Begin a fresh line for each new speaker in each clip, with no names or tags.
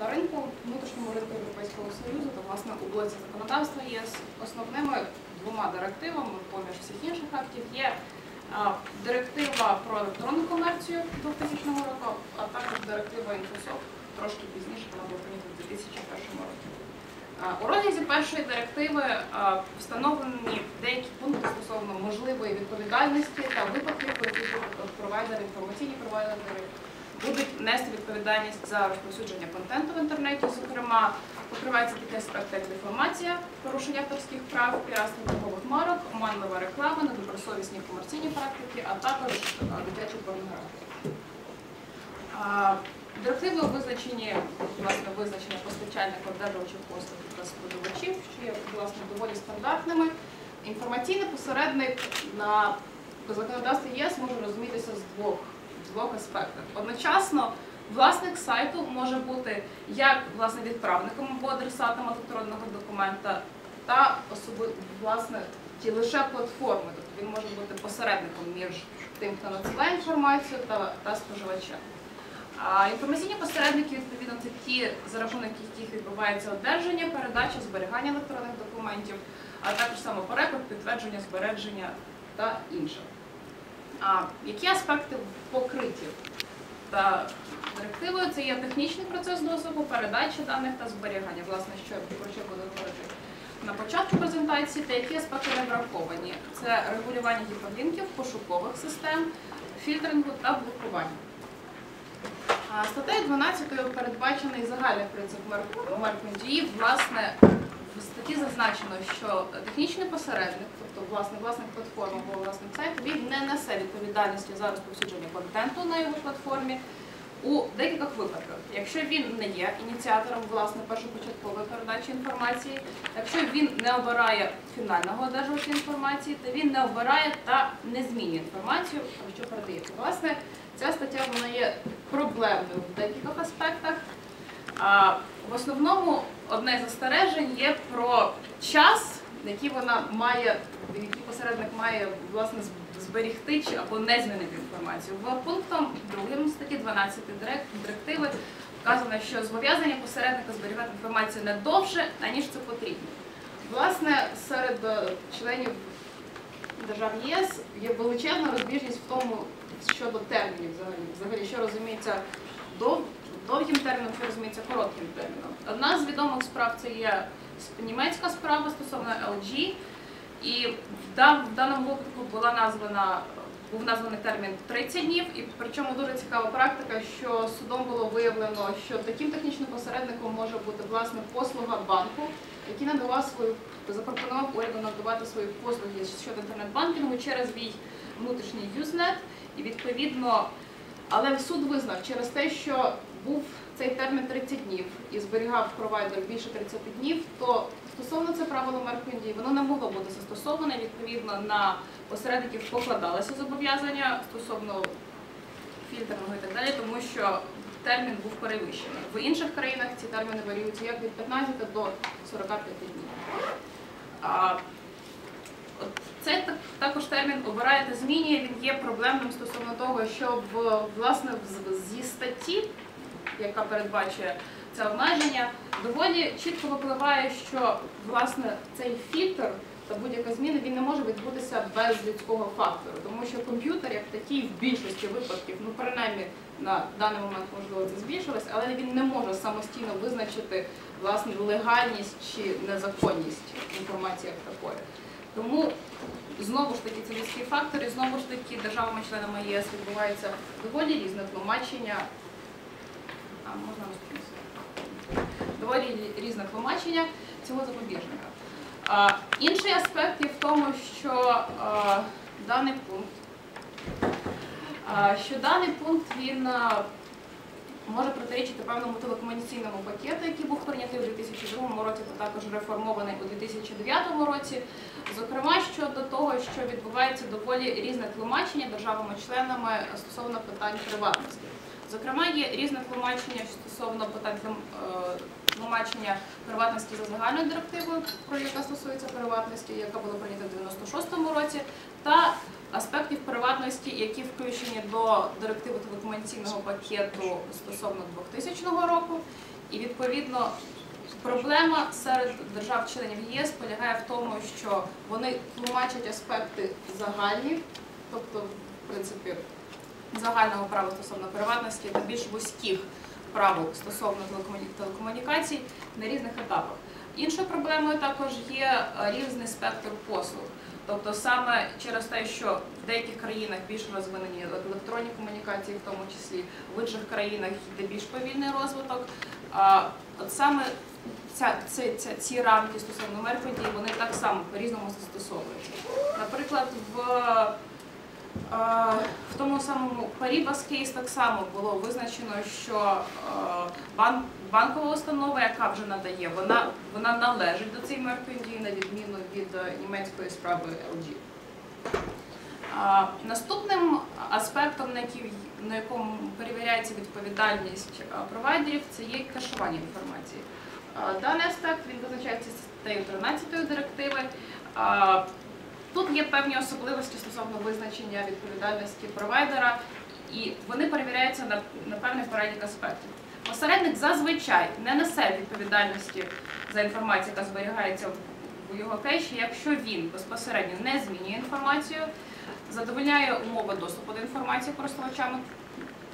на ринку, внутрішньому ринку Європейського Союзу та власне у блоці законодавства ЄС основними двома директивами, поміж всіх інших актів, є директива про електронну комерцію 2000 року, а також директива Інфософт трошки пізніше, вона була прийнята в 2001 році. У розрізі першої директиви встановлені деякі пункти стосовно можливої відповідальності та випадків, коли провайдери, інформаційні провайдери будуть нести відповідальність за розповсюдження контенту в інтернеті. Зокрема, покриваються такі аспекти, як деформація, порушення авторських прав, піратство торгових марок, оманлива реклама, недобросовісні комерційні практики, а також а, дитячу порнографію. А, Директивою визначені власне визначення постачальника одержувачів послуг та споживачів, що є власне доволі стандартними. Інформаційний посередник на законодавстві ЄС може розумітися з двох, двох аспектів. Одночасно власник сайту може бути як власне відправником або адресатом електронного документа, та особи, власне ті лише платформи. Тобто він може бути посередником між тим, хто надсилає інформацію та, та споживачем. А інформаційні посередники, відповідно, це ті, за рахунок яких відбувається одержання, передача, зберігання електронних документів, а також саме переклад, підтвердження, збереження та інше. А які аспекти покриті та директивою? Це є технічний процес доступу, передача даних та зберігання. Власне, що про що буду говорити на початку презентації, та які аспекти не враховані. Це регулювання гіперлінків, пошукових систем, фільтрингу та блокування. Статтею 12 передбачений загальний принцип маркетинг. Власне, в статті зазначено, що технічний посередник, тобто власне власник платформи або власник сайту, він не несе відповідальності за розповсюдження контенту на його платформі у декількох випадках. Якщо він не є ініціатором власне першопочаткової передачі інформації, якщо він не обирає фінального одержувача інформації, то він не обирає та не змінює інформацію, що передається. Власне, ця стаття вона є проблемною в декількох аспектах. В основному одне з застережень є про час, який вона має, який посередник має власне зберігти чи або не змінити інформацію. В пунктом 2 статті 12 директиви вказано, що зобов'язання посередника зберігати інформацію не довше, аніж це потрібно. Власне, серед е, членів держав ЄС є величезна розбіжність в тому щодо термінів взагалі. Взагалі, що розуміється дов, довгим терміном, що розуміється коротким терміном. Одна з відомих справ це є німецька справа стосовно LG. І в даному випадку була названа був названий термін 30 днів, і причому дуже цікава практика, що судом було виявлено, що таким технічним посередником може бути власне послуга банку, який надавав свою запропонував уряду надавати свої послуги щодо інтернет-банкінгу через свій внутрішній юзнет, і відповідно, але суд визнав через те, що був цей термін 30 днів і зберігав провайдер більше 30 днів, то стосовно це правило Меркіндії, воно не могло бути застосоване. Відповідно, на посередників покладалися зобов'язання стосовно фільтрного і так далі, тому що термін був перевищений. В інших країнах ці терміни варіюються як від 15 до 45 днів. А, от цей так- також термін обирає та змінює, він є проблемним стосовно того, що в, власне зі статті, яка передбачує це обмеження, доволі чітко випливає, що власне цей фільтр та будь-яка зміна він не може відбутися без людського фактору, тому що комп'ютер як такий в більшості випадків, ну принаймні на даний момент можливо це збільшилось, але він не може самостійно визначити власне легальність чи незаконність інформації як такої. Тому знову ж таки це людський фактор, і знову ж таки державами-членами ЄС відбувається доволі різне тлумачення. Можна слайд? доволі різне тлумачення цього запобіжника. Інший аспект є в тому, що даний пункт, що даний пункт він може протирічити певному телекомунікаційному пакету, який був прийнятий у 2002 році, та також реформований у 2009 році. Зокрема, щодо того, що відбувається доволі різне тлумачення державами-членами стосовно питань приватності. Зокрема, є різне тлумачення стосовно е, тлумачення приватності за загальною директивою, про яка стосується приватності, яка була прийнята в 96-му році, та аспектів приватності, які включені до директиви телекомунікаційного пакету стосовно 2000 року. І відповідно проблема серед держав-членів ЄС полягає в тому, що вони тлумачать аспекти загальні, тобто, в принципі, загального права стосовно приватності та більш вузьких правил стосовно телекомунікацій на різних етапах. Іншою проблемою також є е, різний спектр послуг. Тобто саме через те, що в деяких країнах більш розвинені електронні комунікації, в тому числі в інших країнах йде більш повільний розвиток. От саме ця, ця, ця, ці рамки стосовно мерподій, вони так само по-різному застосовуються. Наприклад, в В тому самому Paribas кейс так само було визначено, що банкова установа, яка вже надає, вона, вона належить до цієї меркодії, на відміну від е, німецької справи LG. Наступним аспектом, на, якому перевіряється відповідальність провайдерів, це є кешування інформації. Даний аспект він визначається статтею 13 директиви. Тут є певні особливості стосовно визначення відповідальності провайдера, і вони перевіряються на, на певний перелік аспектів. Посередник зазвичай не несе відповідальності за інформацію, яка зберігається в його кеші, якщо він безпосередньо не змінює інформацію, задовольняє умови доступу до інформації користувачами.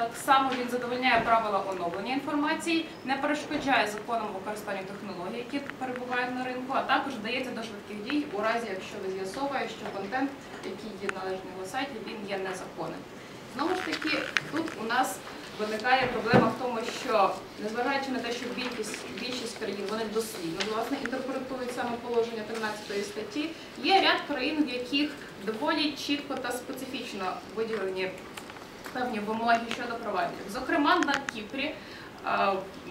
Так само він задовольняє правила оновлення інформації, не перешкоджає законам використання технологій, які перебувають на ринку, а також вдається до швидких дій у разі, якщо ви з'ясовує, що контент, який є належний на сайті, він є незаконним. Знову ж таки, тут у нас виникає проблема в тому, що незважаючи на те, що більшість, більшість країн вони дослідно власне інтерпретують саме положення 13 статті, є ряд країн, в яких доволі чітко та специфічно виділені певні вимоги щодо провайдерів. Зокрема, на Кіпрі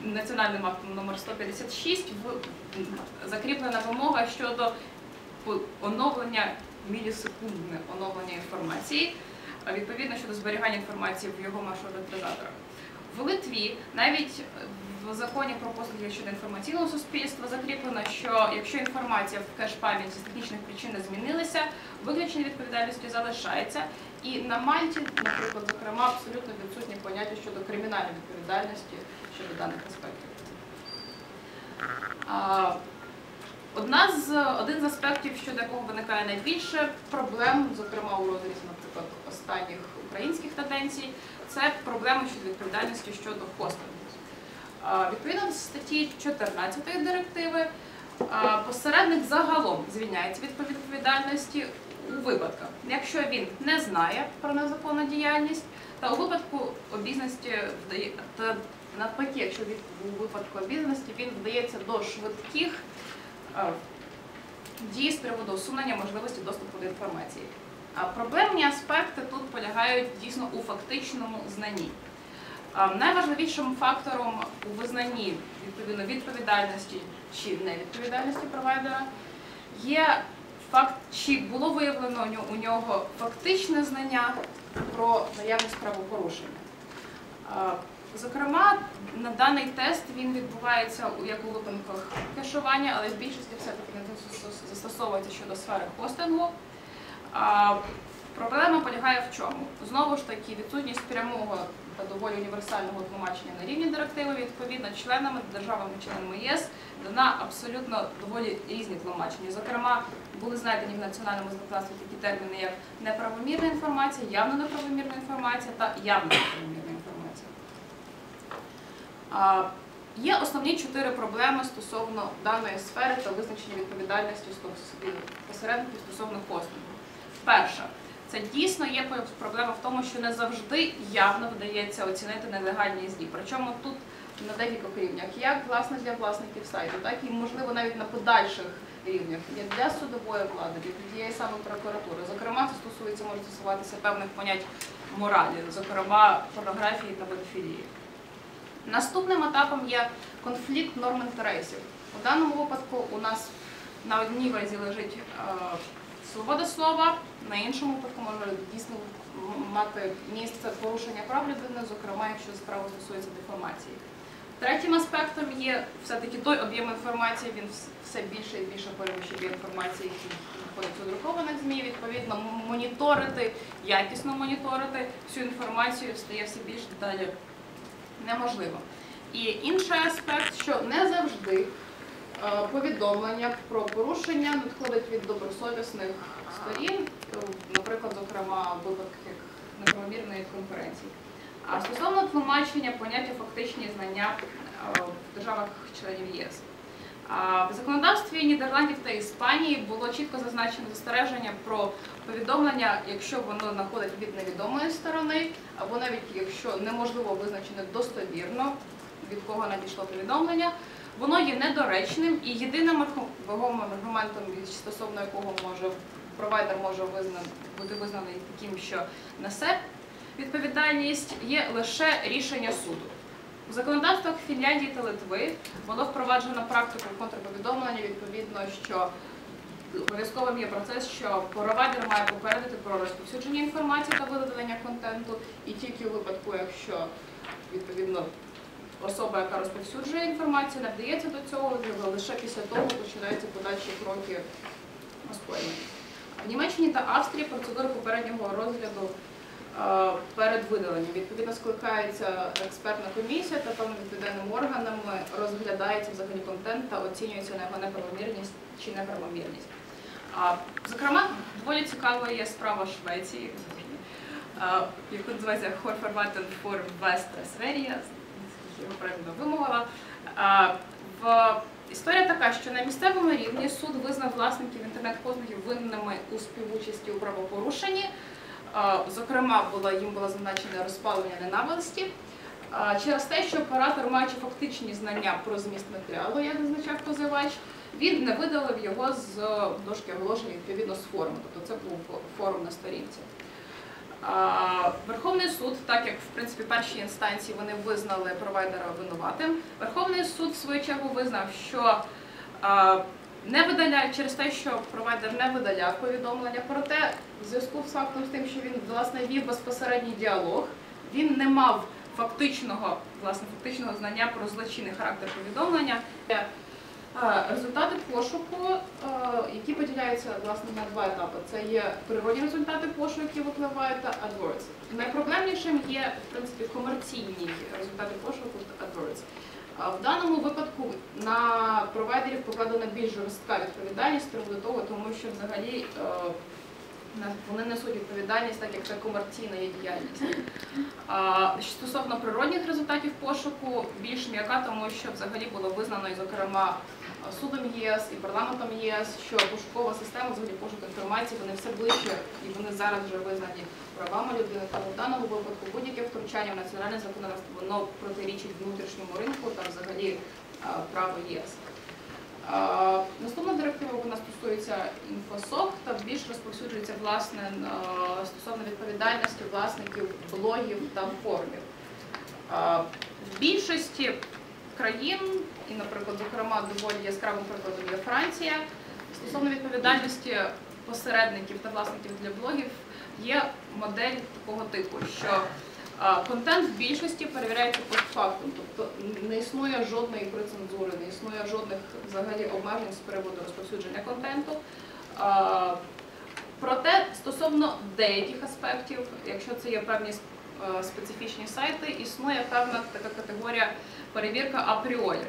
національним актом номер 156 в- закріплена вимога щодо оновлення мілісекундне оновлення інформації, відповідно щодо зберігання інформації в його маршрутизаторах. В Литві навіть в законі про послуги щодо інформаційного суспільства закріплено, що якщо інформація в кеш-пам'яті з технічних причин змінилася, виключення відповідальності залишається. І на Мальті, наприклад, зокрема, абсолютно відсутні поняття щодо кримінальної відповідальності щодо даних аспектів. Одна з один з аспектів, щодо якого виникає найбільше проблем, зокрема у розрізі, наприклад, останніх українських тенденцій, це проблеми щодо відповідальності щодо хостингу. Відповідно до статті 14 директиви, посередник загалом звільняється від відповідальності у випадках, якщо він не знає про незаконну діяльність, та у випадку обізнаності та навпаки, якщо від у випадку обізнаності він вдається до швидких дій з приводу усунення можливості доступу до інформації. Проблемні аспекти тут полягають дійсно у фактичному знанні. А Найважливішим фактором у визнанні відповідно відповідальності чи невідповідальності провайдера є факт, чи було виявлено у нього- фактичне знання про наявність правопорушення. Зокрема, на даний тест він відбувається як у випадках кешування, але в більшості все-таки він застосовується щодо сфери хостингу. Проблема полягає в чому? Знову ж таки, відсутність прямого та доволі універсального тлумачення на рівні директиви, відповідно, членами, державами-членами ЄС дана абсолютно доволі різні тлумачення. Зокрема, були знайдені в національному законодавстві такі терміни, як неправомірна інформація, явно неправомірна інформація та явно неправомірна інформація. Є основні чотири проблеми стосовно даної сфери та визначення відповідальності посередників стосовно хостингу. Перша це дійсно є проблема в тому, що не завжди явно вдається оцінити нелегальність дій. Причому тут на декількох рівнях, як власне для власників сайту, так і можливо навіть на подальших рівнях, як для судової влади, для тієї саме прокуратури. Зокрема, це стосується може стосуватися певних понять моралі, зокрема порнографії та педофілії. Наступним етапом є конфлікт норм інтересів. У даному випадку у нас на одній вазі лежить е, свобода слова, на іншому випадку може дійсно мати місце порушення прав людини, зокрема, якщо справа стосується деформації. Третім аспектом є все-таки той об'єм інформації, він все більше і більше перевищує інформації, які знаходяться у друкованих ЗМІ. Відповідно, моніторити, якісно моніторити всю інформацію стає все більш далі неможливо. І інший аспект, що не завжди е, повідомлення про порушення надходить від добросовісних сторін, наприклад, зокрема, випадки неправомірної конкуренції. А стосовно тлумачення поняття фактичні знання е, в державах-членів ЄС. В законодавстві Нідерландів та Іспанії було чітко зазначено застереження про повідомлення, якщо воно знаходить від невідомої сторони, або навіть якщо неможливо визначити достовірно, від кого надійшло повідомлення, воно є недоречним і єдиним вагомим аргументом, стосовно якого може провайдер може визна- бути визнаний таким, що несе відповідальність, є лише рішення суду. У законодавствах Фінляндії та Литви було впроваджено практику контрповідомлення, відповідно, що обов'язковим є процес, що провайдер має попередити про розповсюдження інформації та видалення контенту, і тільки у випадку, якщо відповідно особа, яка розповсюджує інформацію, не вдається до цього, лише після того починаються подальші кроки оспорення. В Німеччині та Австрії процедура попереднього розгляду е, перед видаленням. Відповідно, скликається експертна комісія та певно відповідальними органами розглядається взагалі контент та оцінюється на його неправомірність чи неправомірність. Зокрема, доволі цікавою є справа Швеції, е, яку називається Хорферватен for Вестра Сверія, його правильно вимовила. В Історія така, що на місцевому рівні суд визнав власників інтернет-послугів винними у співучасті у правопорушенні. Зокрема, було, їм було зазначене розпалення ненависті. Через те, що оператор, маючи фактичні знання про зміст матеріалу, як зазначав позивач, він не видалив його з дошки оголошення відповідно з форуму. Тобто це був форум на сторінці. Верховний суд, так як в принципі першій інстанції вони визнали провайдера винуватим, Верховний суд в свою чергу визнав, що не видаляє через те, що провайдер не видаляв повідомлення. Проте, в зв'язку з фактом з тим, що він власне вів безпосередній діалог, він не мав фактичного власне фактичного знання про злочинний характер повідомлення. Результати пошуку, е, які поділяються власне на два етапи. Це є природні результати пошуку, які випливають, та AdWords. Найпроблемнішим є в принципі комерційні результати пошуку AdWords. В даному випадку на провайдерів покладена більш жорстка відповідальність приводу того, тому що взагалі е, вони несуть відповідальність, так як це комерційна є діяльність. А стосовно природних результатів пошуку, більш м'яка, тому що взагалі було визнано, і, зокрема, судом ЄС і парламентом ЄС, що пошукова система, взагалі пошук інформації, вони все ближче і вони зараз вже визнані правами людини. Тому в даному випадку будь-яке втручання в національне законодавство воно протирічить внутрішньому ринку та взагалі право ЄС. Наступна директива вона стосується інфосок та більш розповсюджується власне стосовно відповідальності власників блогів та форумів. В більшості країн, і, наприклад, зокрема, доволі яскравим прикладом є Франція, стосовно відповідальності посередників та власників для блогів є модель такого типу, що контент в більшості перевіряється постфактум, тобто не існує жодної прицензури, не існує жодних взагалі обмежень з приводу розповсюдження контенту. Проте стосовно деяких аспектів, якщо це є певні специфічні сайти, існує певна така категорія перевірка апріорі.